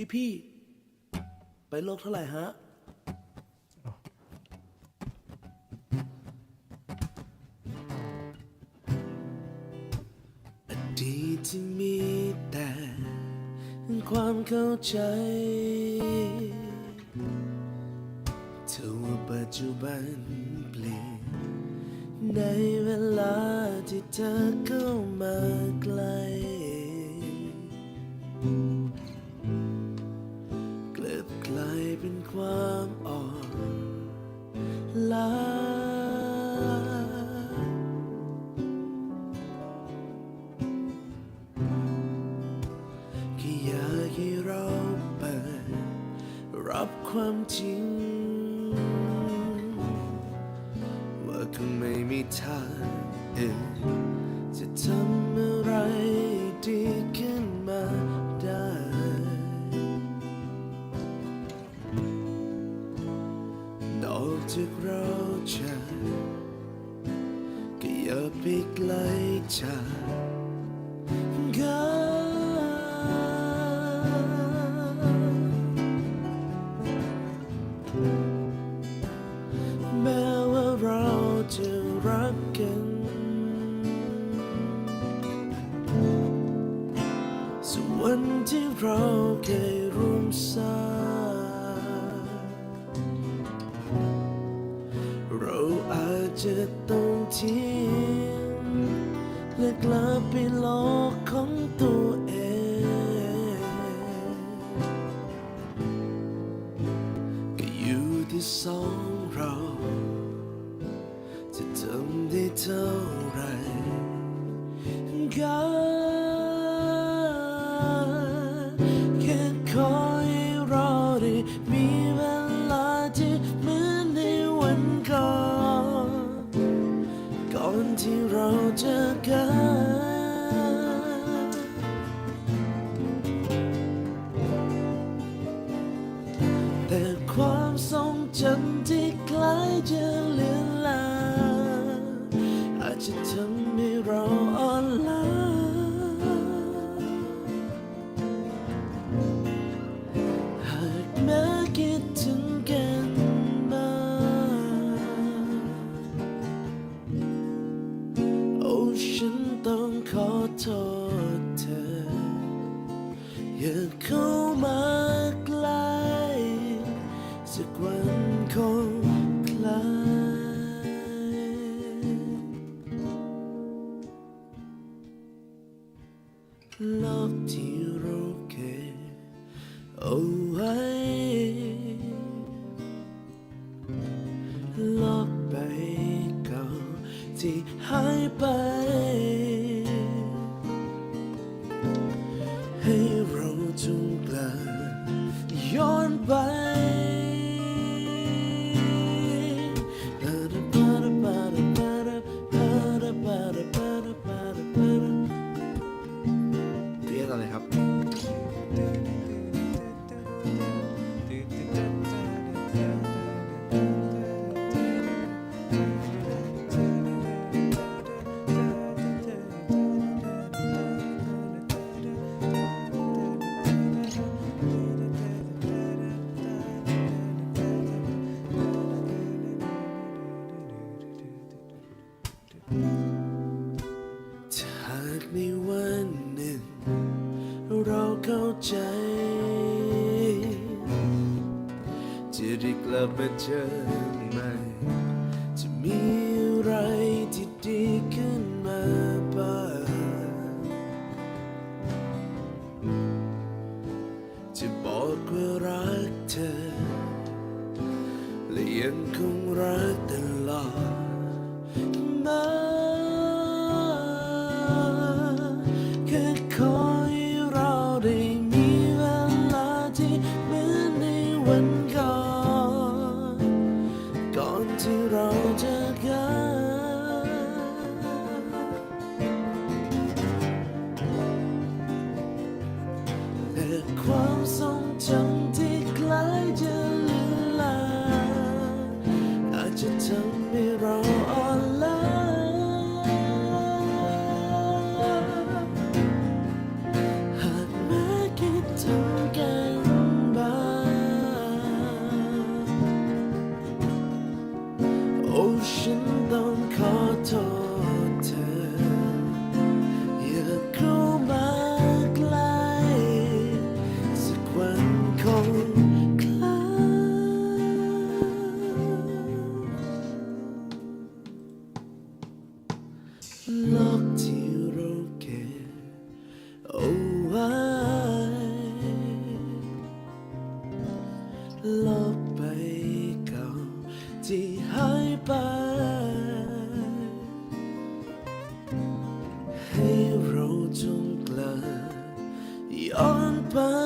พี่พี่ไปโลกเท่าไหร่ฮะ อดีตที่มีแต่ ความเข้าใจเท่าว่าปัจจุบันเปลี่ยนในเวลาที่เธอเข้ามาใกล ความอ่อนล้าแค่อยากให้เราเปิดรับความจริง ว่าคงไม่มีทางอื่นจะทำอะไรดี จากเราจะก็อย่าไปไกลจากกันแม้ว่าเราจะรักกัน ส่วนที่เราเคยร่วมสร้าง เราอาจจะต้องทิ้งและกลับไปโลกของตัวเอง ก็อยู่ที่สองเรา จะทำได้เท่าไหรกัน จะเลือนลางอาจจะทำให้เราอ่อนล้าหากแม้คิดถึงกันมากโอ้ฉันต้องขอโทษเธอ อย่าเข้า โลกที่เราเคยเอาไว้โลกใบเก่าที่หายไป ให้เราจงกลับย้อนไป เรียกอะไรครับ ได้กลับมาเจอใหม่จะมีอะไรที่ดีขึ้นมาบ้างจะบอกว่ารักเธอ และยังคงรัก จำที่ จงกลาย้อนไป